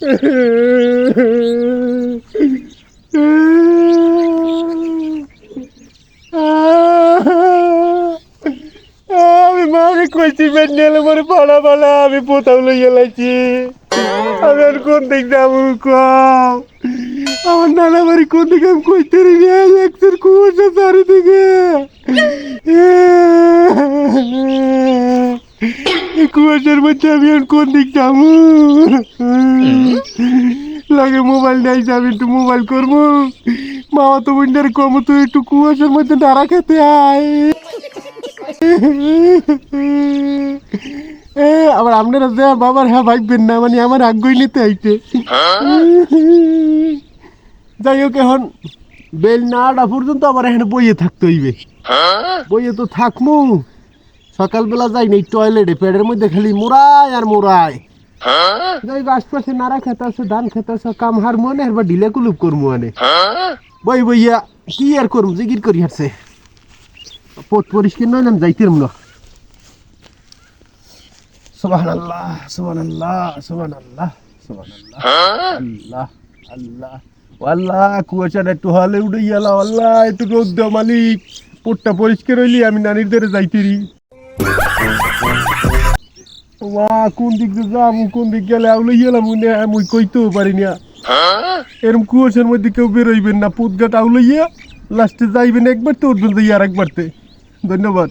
আমি মারে কইছি বেন্ডেল মরে পাড়া পাড়া আমি পোতাও লইয়া লাইছি আমি আর কোন দিক যাব কম আমার নানা বাড়ি কোন দিকে আমি কইতে রে একটার কুয়াশা চারিদিকে কুয়াশার মধ্যে আমি আর কোন দিক যাব লাগে মোবাইল নাই যাবি একটু মোবাইল করব। মামা তো বন্ধুর কম তুই একটু কুয়াশার মধ্যে দাঁড়া খেতে আয়। এ আবার আপনারা যে বাবার হ্যাঁ ভাববেন না মানে আমার আগ্রহ নিতে আইতে যাই হোক এখন বেল না আটা পর্যন্ত আমার এখানে বইয়ে থাকতে হইবে। বইয়ে তো থাকমু। সকালবেলা যাই নাই টয়লেটে পেটের মধ্যে খালি মোড়ায় আর মোড়ায় যাই হোক আশপাশে নাড়া খেতে আছে ধান খেতে কাম হার মনে আর বা ঢিলে কুলুপ করব মানে বই বইয়া কি আর করব জিগির করি হারছে। পথ পরিষ্কার নইলাম যাইতেরম না। সুবহান আল্লাহ সুবহান আল্লাহ সুবহান আল্লাহ সুবহান আল্লাহ আল্লাহ আল্লাহ আল্লাহ কুয়াশাটা একটু হলে উঠে গেল আল্লাহ একটু রোদ মালিক। পোটটা পরিষ্কার হইলি আমি নানির ধরে যাইতেরি। ওয়া কোন দিক দিয়ে যাম কোন দিক গেলে? আউলে গেলাম মুই কইতেও পারি না। এরম কুয়াশার মধ্যে কেউ বেরোইবেন না পুতঘাট আউলে গিয়া লাস্টে যাইবেন একবার তো উঠবেন যাই আর একবারতে ধন্যবাদ।